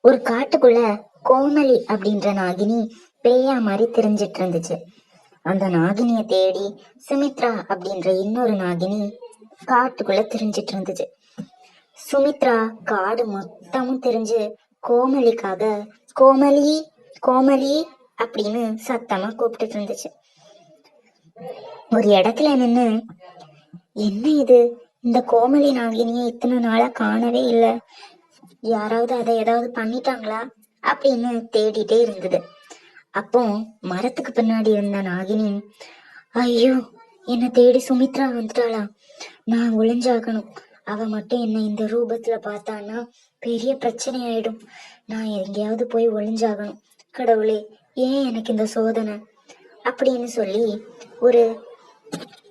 ஒரு காட்டுக்குள்ள கோமலி அப்படின்ற நாகினி பேயா மாதிரி தெரிஞ்சிட்டு இருந்துச்சு. அந்த நாகினிய தேடி சுமித்ரா அப்படின்ற இன்னொரு நாகினி காட்டுக்குள்ள தெரிஞ்சிட்டு இருந்துச்சு. சுமித்ரா காடு மொத்தமும் தெரிஞ்சு கோமலிக்காக கோமலி கோமலி அப்படின்னு சத்தமா கூப்பிட்டுட்டு இருந்துச்சு. ஒரு இடத்துல நின்னு என்ன இது? இந்த கோமலி நாகினியை இத்தனை நாளா காணவே இல்லை. யாராவது அதை ஏதாவது பண்ணிட்டாங்களா? அப்படின்னு தேடிட்டே இருந்தது. அப்போ மரத்துக்கு பின்னாடி இருந்த நாகினி ஐயோ என்னை தேடி சுமித்ரா வந்துட்டாளா? நான் ஒளிஞ்சாகணும். அவ மட்டும் என்ன இந்த ரூபத்துல பார்த்தான்னா பெரிய பிரச்சனை ஆயிடும் நான் எங்கேயாவது போய் ஒளிஞ்சாகணும். கடவுளே ஏன் எனக்கு இந்த சோதனை? அப்படின்னு சொல்லி ஒரு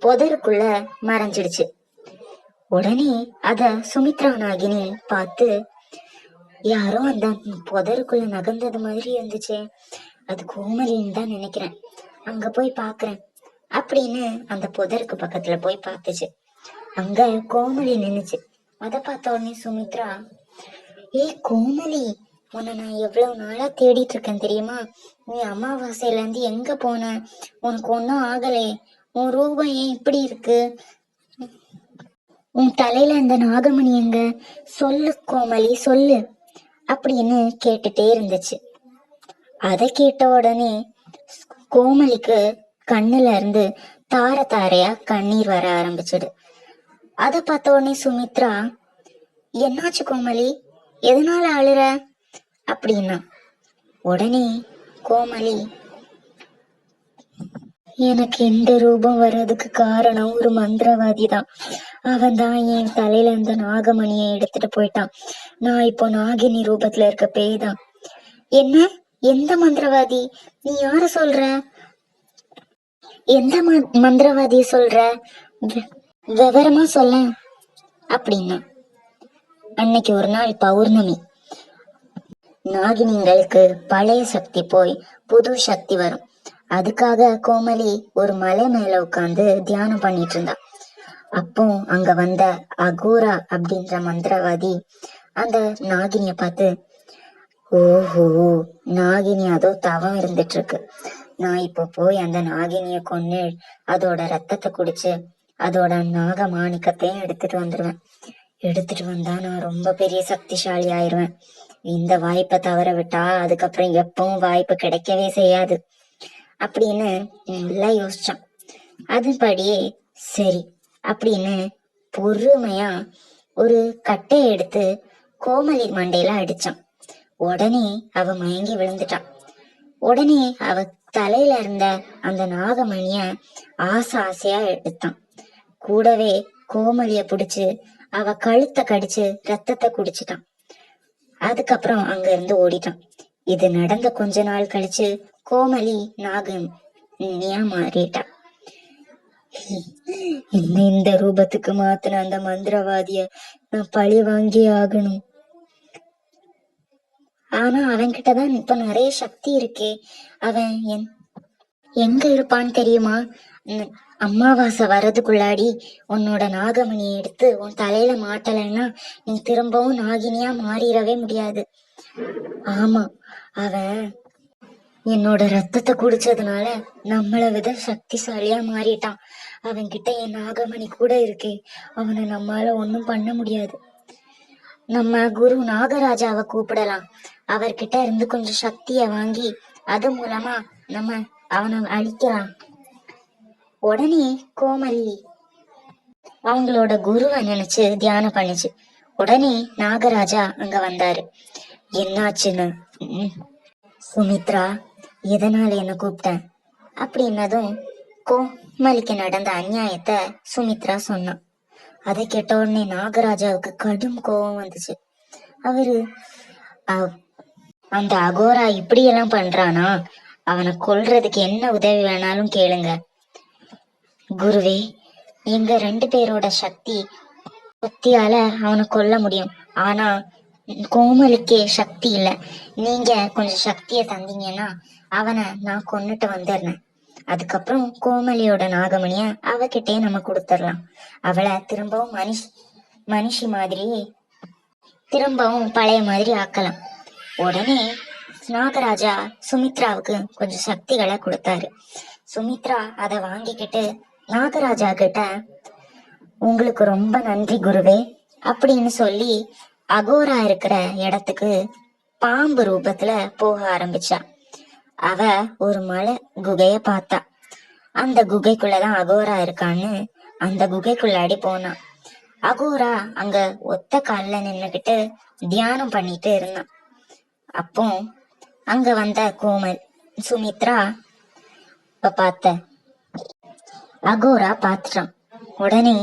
புதருக்குள்ள மறைஞ்சிடுச்சு. உடனே அத சுமித்ரா நாகினி பார்த்து யாரோ அந்த புதருக்குள்ள நகர்ந்தது மாதிரி இருந்துச்சு. அது கோமலின்னு தான் நினைக்கிறேன். அங்க போய் பாக்குறேன். அப்படின்னு அந்த புதருக்கு பக்கத்துல போய் பார்த்துச்சு. அங்க கோமலி நின்னுச்சு. அத பார்த்த உடனே சுமித்ரா ஏய் கோமலி உன்னை நான் எவ்வளவு நாளா தேடிட்டு இருக்கேன் தெரியுமா? நீ அமாவாசையில இருந்து எங்க போன? உனக்கு ஒன்றும் ஆகலே. உன் ரூபம் ஏன் இப்படி இருக்கு? உன் தலையில அந்த நாகமணி எங்க? சொல்லு கோமலி சொல்லு. அப்படின்னு கேட்டுட்டே இருந்துச்சு. அதை கேட்ட உடனே கோமலிக்கு கண்ணுல இருந்து தார தாரையா கண்ணீர் வர ஆரம்பிச்சிடு அதை பார்த்த உடனே சுமித்ரா என்னாச்சு கோமலி எதனால அழுற? அப்படின்னா உடனே கோமலி எனக்கு இந்த ரூபம் வர்றதுக்கு காரணம் ஒரு மந்திரவாதி தான் அவன் தான் என் தலையில இருந்த நாகமணியை எடுத்துட்டு போயிட்டான். நான் இப்போ நாகினி ரூபத்துல இருக்க பேய் தான் என்ன? எந்த மந்திரவாதி? நீ யார சொல்ற? எந்த ம- மந்திரவாதிய சொல்ற? விவரமா சொல்ல. அப்படின்னா அன்னைக்கு ஒரு நாள் பௌர்ணமி. நாகினிங்களுக்கு பழைய சக்தி போய் புது சக்தி வரும். அதுக்காக கோமலி ஒரு மலை மேல உட்காந்து தியானம் பண்ணிட்டு இருந்தா. அப்போ அங்க வந்த அகோரா அப்படின்ற மந்திரவாதி அந்த நாகினிய பார்த்து ஓஹோ நாகினி அதோ தவம் இருந்துட்டு இருக்கு நான் இப்போ போய் அந்த நாகினிய கொன்னு அதோட ரத்தத்தை குடிச்சு அதோட நாக மாணிக்கத்தையும் எடுத்துட்டு வந்துருவேன். எடுத்துட்டு வந்தா நான் ரொம்ப பெரிய சக்திசாலி ஆயிருவேன் இந்த வாய்ப்பை தவற விட்டா அதுக்கப்புறம் எப்பவும் வாய்ப்பு கிடைக்கவே செய்யாது. அப்படின்னு நல்லா யோசிச்சான். அதுபடியே சரி அப்படின்னு பொறுமையா ஒரு கட்டையை எடுத்து கோமலி மண்டையில அடிச்சான். உடனே அவ மயங்கி விழுந்துட்டான். உடனே அவ தலையில இருந்த அந்த நாகமணிய ஆசை ஆசையா எடுத்தான். கூடவே கோமலிய புடிச்சு அவ கழுத்தை கடிச்சு ரத்தத்தை குடிச்சிட்டான். அதுக்கப்புறம் அங்க இருந்து ஓடிட்டான். இது நடந்த கொஞ்ச நாள் கழிச்சு கோமலி நாகம் நீயா மாறிட்டா. என்ன இந்த ரூபத்துக்கு மாத்தின அந்த மந்திரவாதிய நான் பழி வாங்கி ஆகணும். ஆனா அவன்கிட்டதான் இப்ப நிறைய சக்தி இருக்கே. அவன் என் எங்க இருப்பான்னு தெரியுமா? அம்மாவாசை அமாவாசை வர்றதுக்குள்ளாடி உன்னோட நாகமணியை எடுத்து உன் தலையில மாட்டலைன்னா நீ திரும்பவும் நாகினியா மாறிடவே முடியாது. ஆமா அவன் என்னோட ரத்தத்தை குடிச்சதுனால நம்மளை விட சக்திசாலியா மாறிட்டான். அவன்கிட்ட என் நாகமணி கூட இருக்கே. அவனை நம்மால ஒண்ணும் பண்ண முடியாது. நம்ம குரு நாகராஜாவை கூப்பிடலாம். அவர்கிட்ட இருந்து கொஞ்சம் சக்திய வாங்கி அது மூலமா நம்ம அவனை அழிக்கலாம். உடனே கோமலி அவங்களோட குருவை நினைச்சு தியானம் பண்ணுச்சு. உடனே நாகராஜா அங்க வந்தாரு. என்னாச்சுன்னு? சுமித்ரா எதனால என்ன கூப்பிட்டேன் அப்படின்னதும் கோமலிக்கு நடந்த அநியாயத்தை சுமித்ரா சொன்னான் அதை கேட்ட உடனே நாகராஜாவுக்கு கடும் கோபம் வந்துச்சு. அவரு அந்த அகோரா இப்படி எல்லாம் பண்றானா? அவனை கொல்றதுக்கு என்ன உதவி வேணாலும் கேளுங்க. குருவே எங்க ரெண்டு பேரோட சக்தி சக்தியால அவனை கொல்ல முடியும். ஆனா கோமலுக்கே சக்தி இல்ல. நீங்க கொஞ்சம் சக்தியை தந்தீங்கன்னா அவனை நான் கொன்னுட்டு வந்துடுறேன் அதுக்கப்புறம் கோமலியோட நாகமணிய அவகிட்டே நம்ம கொடுத்துடலாம் அவளை திரும்பவும் மனுஷ் மனுஷி மாதிரி திரும்பவும் பழைய மாதிரி ஆக்கலாம். உடனே நாகராஜா சுமித்ராவுக்கு கொஞ்சம் சக்திகளை கொடுத்தாரு. சுமித்ரா அதை வாங்கிக்கிட்டு நாகராஜா கிட்ட உங்களுக்கு ரொம்ப நன்றி குருவே அப்படின்னு சொல்லி அகோரா இருக்கிற இடத்துக்கு பாம்பு ரூபத்துல போக ஆரம்பிச்சா. அவ ஒரு மலை குகைய பார்த்தா. அந்த குகைக்குள்ளதான் அகோரா இருக்கான்னு அந்த குகைக்குள்ளாடி போனான் அகோரா அங்க ஒத்த கால்ல நின்னுகிட்டு தியானம் பண்ணிட்டு இருந்தான் அப்போ அங்க வந்த கோமல் சுமித்ரா இப்ப பார்த்த. அகோரா பாத்துட்டான் உடனே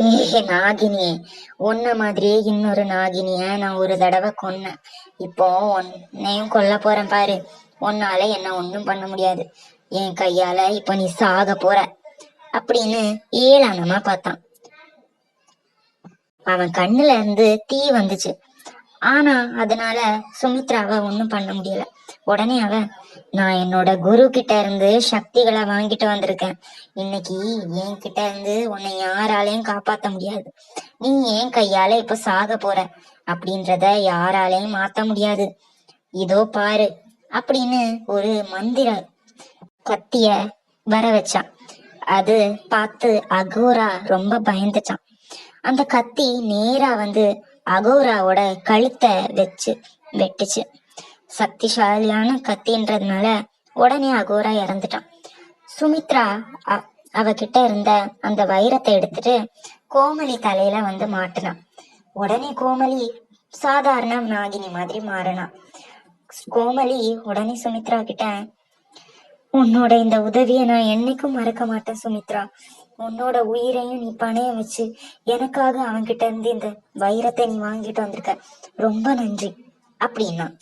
ஏ நாகினியே உன்ன மாதிரியே இன்னொரு நாகினிய நான் ஒரு தடவை கொன்னேன். இப்போ உன்னையும் கொல்ல போறேன் பாரு. உன்னால என்ன ஒண்ணும் பண்ண முடியாது. என் கையால இப்ப நீ சாக போற. அப்படின்னு ஏளனமா பார்த்தான். அவன் கண்ணுல இருந்து தீ வந்துச்சு. ஆனா அதனால சுமித்ராவை ஒன்னும் பண்ண முடியல. உடனே அவ நான் என்னோட குரு கிட்ட இருந்து சக்திகளை வாங்கிட்டு வந்திருக்கேன். இன்னைக்கு என் கிட்ட இருந்து உன்னை யாராலையும் காப்பாத்த முடியாது. நீ ஏன் கையால இப்ப சாக போற. அப்படின்றத யாராலையும் மாத்த முடியாது. இதோ பாரு அப்படின்னு ஒரு மந்திர கத்திய வர வச்சான். அது பார்த்து அகோரா ரொம்ப பயந்துச்சான். அந்த கத்தி நேரா வந்து அகோராவோட கழுத்தை வச்சு வெட்டுச்சு. சக்திசாலியான கத்தின்றதுனால உடனே அகோரா இறந்துட்டான். சுமித்ரா அவகிட்ட இருந்த அந்த வைரத்தை எடுத்துட்டு கோமலி தலையில வந்து மாட்டினான். உடனே கோமலி சாதாரண நாகினி மாதிரி மாறினான். கோமலி உடனே சுமித்ரா கிட்ட உன்னோட இந்த உதவியை நான் என்னைக்கும் மறக்க மாட்டேன் சுமித்ரா. உன்னோட உயிரையும் நீ பணையம் வச்சு எனக்காக அவன்கிட்ட இருந்து இந்த வைரத்தை நீ வாங்கிட்டு வந்திருக்க. ரொம்ப நன்றி. அப்படின்னா.